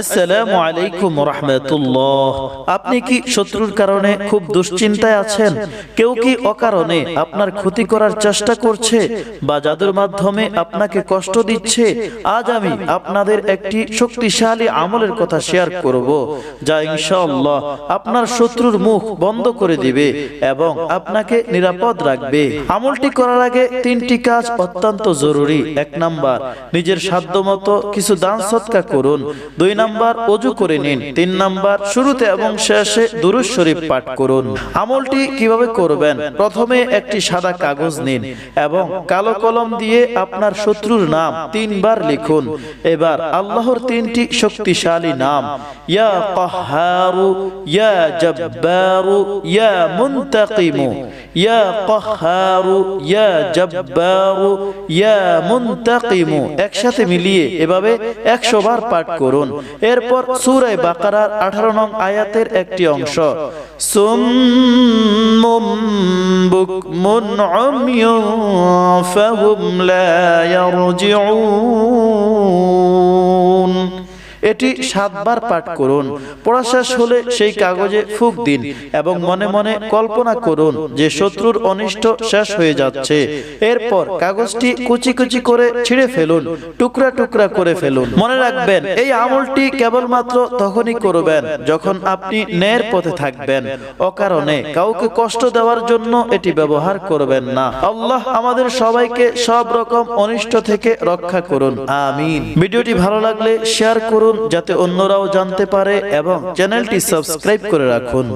আসসালামু আলাইকুম আপনি কি শত্রুর কারণে খুব দুশ্চিন্তায় আছেন? কেউ কি অকারণে আপনার ক্ষতি করার চেষ্টা করছে বা জাদুর মাধ্যমে আপনাকে কষ্ট দিচ্ছে? আজ আমি আপনাদের একটি শক্তিশালী আমলের কথা শেয়ার করব, যা ইনশাআল্লাহ আপনার শত্রুর মুখ বন্ধ করে দিবে এবং আপনাকে নিরাপদ রাখবে। আমলটি করার আগে তিনটি কাজ অত্যন্ত জরুরি। এক নাম্বার, নিজের সাধ্যমতো কিছু দান সৎকা করুন। দুই নাম্বার অজু করে নিন। তিন নাম্বার, শুরুতে এবং শেষে দুরুজ শরীফ পাঠ করুন। আমলটি কীভাবে করবেন? প্রথমে একটি সাদা কাগজ নিন এবং কালো কলম দিয়ে আপনার শত্রুর নাম তিনবার লিখুন। এবার আল্লাহর তিনটি শক্তিশালী নাম। ইয়া কাহারু, ইয়া জব্বারু, ইয়া মুনতাকিমু। ইয়া কাহারু, ইয়া জব্বারু, ইয়া মুনতাকিমু। একসাথে মিলিয়ে এভাবে একশো বার পাঠ করুন। এরপর সুরায় বাকারার আঠারো নং আয়াতের একটি অংশ। সুম্মুম এটি সাতবার পাঠ করুন। পড়া শেষ হলে সেই কাগজে ফুক দিন এবং মনে মনে কল্পনা করুন যে শত্রুর অনিষ্ট শেষ হয়ে যাচ্ছে। এরপর কাগজটি কুচি কুচি করে ছিঁড়ে ফেলুন, টুকরা টুকরা করে ফেলুন। মনে রাখবেন, এই আমলটি কেবলমাত্র তখনই করবেন যখন আপনি ন্যায়ের পথে থাকবেন। অকারণে কাউকে কষ্ট দেওয়ার জন্য এটি ব্যবহার করবেন না। আল্লাহ আমাদের সবাইকে সব রকম অনিষ্ট থেকে রক্ষা করুন। আমিন। ভিডিওটি ভালো লাগলে শেয়ার করুন যাতে অন্যরাও জানতে পারে এবং চ্যানেলটি সাবস্ক্রাইব করে রাখুন।